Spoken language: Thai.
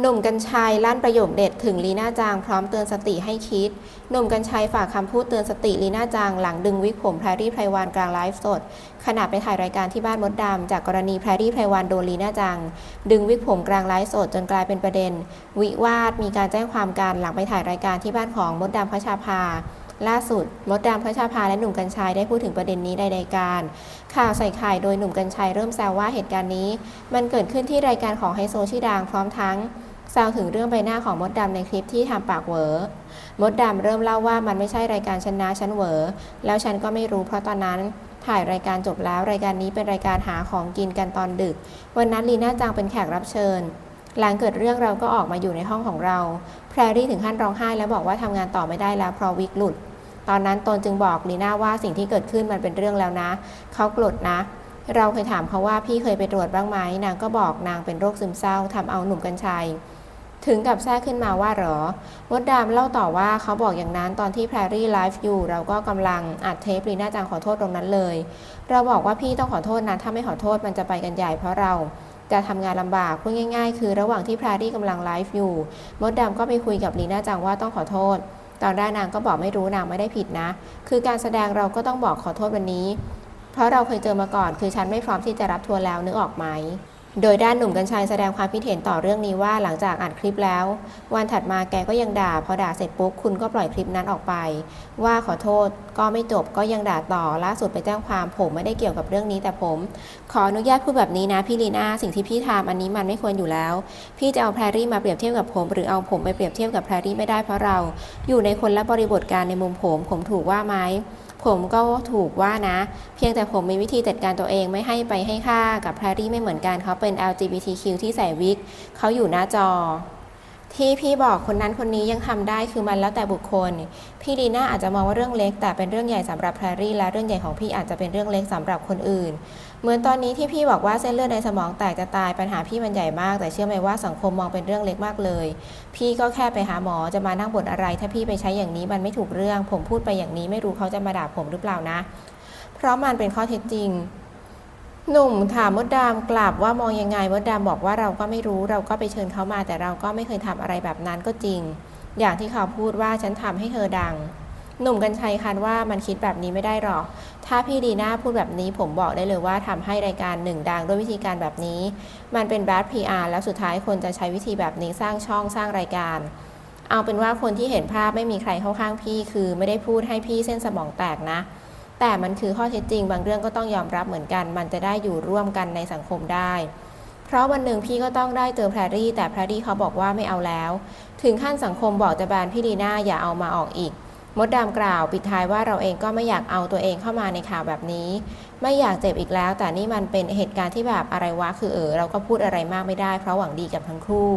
หนุ่มกัญชัยลั่นประโยคเด็ดถึงลีน่าจางพร้อมเตือนสติให้คิด หนุ่มกัญชัยฝากคำพูดเตือนสติลีน่าจางหลังดึงวิกผมแพรรี่ไพรวันกลางไลฟ์สด ขณะไปถ่ายรายการที่บ้านมดดำจากกรณีแพรรี่ไพรวันโดนลีน่าจางดึงวิกผมกลางไลฟ์สดจนกลายเป็นประเด็น วิวาทมีการแจ้งความการหลังไปถ่ายรายการที่บ้านของมดดำพระชาภา ล่าสุดมดดำพระชาภาและหนุ่มกัญชัยได้พูดถึงประเด็นนี้ในรายการ ข่าวใส่ไข่โดยหนุ่มกัญชัยเริ่มแซวว่าเหตุการณ์นี้ มันเกิดขึ้นที่รายการของไฮโซชื่อดังพร้อมทั้งแซวถึงเรื่องใบหน้าของมดดำในคลิปที่ทำปากเวอมดดำเริ่มเล่าว่ามันไม่ใช่รายการชนะฉันเวอแล้วฉันก็ไม่รู้เพราะตอนนั้นถ่ายรายการจบแล้วรายการนี้เป็นรายการหาของกินกันตอนดึก วันนั้นลีน่าจังเป็นแขกรับเชิญ หลังเกิดเรื่องเราก็ออกมาอยู่ในห้องของเรา แพรรี่ถึงขั้นร้องไห้แล้วบอกว่าทำงานต่อไม่ได้แล้วเพราะวิกหลุด ตอนนั้นตนจึงบอกลีน่าว่าสิ่งที่เกิดขึ้นมันเป็นเรื่องแล้วนะ เขาโกรธนะ เราเคยถามเขาว่าพี่เคยไปตรวจบ้างไหมนางก็บอกนางเป็นโรคซึมเศร้าทำเอาหนุ่มกัญชัย ถึงกับแทรกขึ้นมาว่าหรอมดดามเล่าต่อว่าเขาบอกอย่างนั้นตอนที่แพรรี่ไลฟ์อยู่เราก็กำลังอัดเทปลีน่าจังขอโทษตรงนั้นเลย เราบอกว่าพี่ต้องขอโทษนะถ้าไม่ขอโทษมันจะไปกันใหญ่เพราะเรา จะทำงานลำบากพูดง่าย ๆ คือระหว่างที่พรารี่กำลังไลฟ์อยู่ มดดำก็ไปคุยกับลีน่าจังว่าต้องขอโทษ ตอนแรกนางก็บอกไม่รู้นางไม่ได้ผิดนะ คือการแสดงเราก็ต้องบอกขอโทษวันนี้ เพราะเราเคยเจอมาก่อน คือฉันไม่พร้อมที่จะรับทัวร์แล้วนึกออกไหม โดยด้านหนุ่มกัญชัยแสดงความคิดเห็นต่อเรื่องนี้ว่าหลังจากอัดคลิปแล้ว วันถัดมาแกก็ยังด่า พอด่าเสร็จปุ๊บคุณก็ปล่อยคลิปนั้นออกไป ว่าขอโทษก็ไม่จบก็ยังด่าต่อล่าสุดไปแจ้งความผมไม่ได้เกี่ยวกับเรื่องนี้แต่ผม ขออนุญาตพูดแบบนี้นะพี่ลีน่าสิ่งที่พี่ทำอันนี้มันไม่ควรอยู่แล้ว พี่จะเอาแพรรี่มาเปรียบเทียบกับผม หรือเอาผมไปเปรียบเทียบกับแพรรี่ไม่ได้เพราะเรา อยู่ในคนละบริบทการในมุมผม ผมถูกว่าไหมผมก็ถูกว่านะ เพียงแต่ผมมีวิธีจัดการตัวเองไม่ให้ไปให้ค่ากับแพรรี่ไม่เหมือนกันเขาเป็น LGBTQ ที่ใส่วิกเขาอยู่หน้าจอ ที่พี่บอกคนนั้นคนนี้ยังทำได้คือมันแล้วแต่บุคคล พี่ดีน่าอาจจะมองว่าเรื่องเล็ก แต่เป็นเรื่องใหญ่สำหรับแพรรี่และเรื่องใหญ่ของพี่อาจจะเป็นเรื่องเล็กสำหรับคนอื่น เหมือนตอนนี้ที่พี่บอกว่าเส้นเลือดในสมองแตกจะตายปัญหาพี่มันใหญ่มาก แต่เชื่อไหมว่าสังคมมองเป็นเรื่องเล็กมากเลย พี่ก็แค่ไปหาหมอจะมานั่งบ่นอะไร ถ้าพี่ไปใช้อย่างนี้มันไม่ถูกเรื่อง ผมพูดไปอย่างนี้ไม่รู้เขาจะมาด่าผมหรือเปล่านะ เพราะมันเป็นข้อเท็จจริง หนุ่มถามมดดามกลับว่ามองยังไงมดดามบอกว่าเราก็ไม่รู้เราก็ไปเชิญเขามาแต่เราก็ไม่เคยทำอะไรแบบนั้นก็จริง อย่างที่เขาพูดว่าฉันทำให้เธอดัง หนุ่มกัญชัยคันว่ามันคิดแบบนี้ไม่ได้หรอก ถ้าพี่ดีน่าพูดแบบนี้ผมบอกได้เลยว่าทำให้รายการหนึ่งดังด้วยวิธีการแบบนี้ มันเป็น bad PR แล้วสุดท้ายคนจะใช้วิธีแบบนี้สร้างช่องสร้างรายการ เอาเป็นว่าคนที่เห็นภาพไม่มีใครเข้าข้างพี่ คือไม่ได้พูดให้พี่เส้นสมองแตกนะ แต่มันคือข้อเท็จจริง บางเรื่องก็ต้องยอมรับเหมือนกัน มันจะได้อยู่ร่วมกันในสังคมได้ เพราะวันหนึ่งพี่ก็ต้องได้เจอแพรรี่ แต่แพรรี่เขาบอกว่าไม่เอาแล้ว ถึงขั้นสังคมบอกจะแบนพี่ดีน่าอย่าเอามาออกอีกมดดามกล่าวปิดท้ายว่าเราเองก็ไม่อยากเอาตัวเองเข้ามาในข่าวแบบนี้ ไม่อยากเจ็บอีกแล้ว แต่นี่มันเป็นเหตุการณ์ที่แบบอะไรวะคือเออเราก็พูดอะไรมากไม่ได้เพราะหวังดีกับทั้งคู่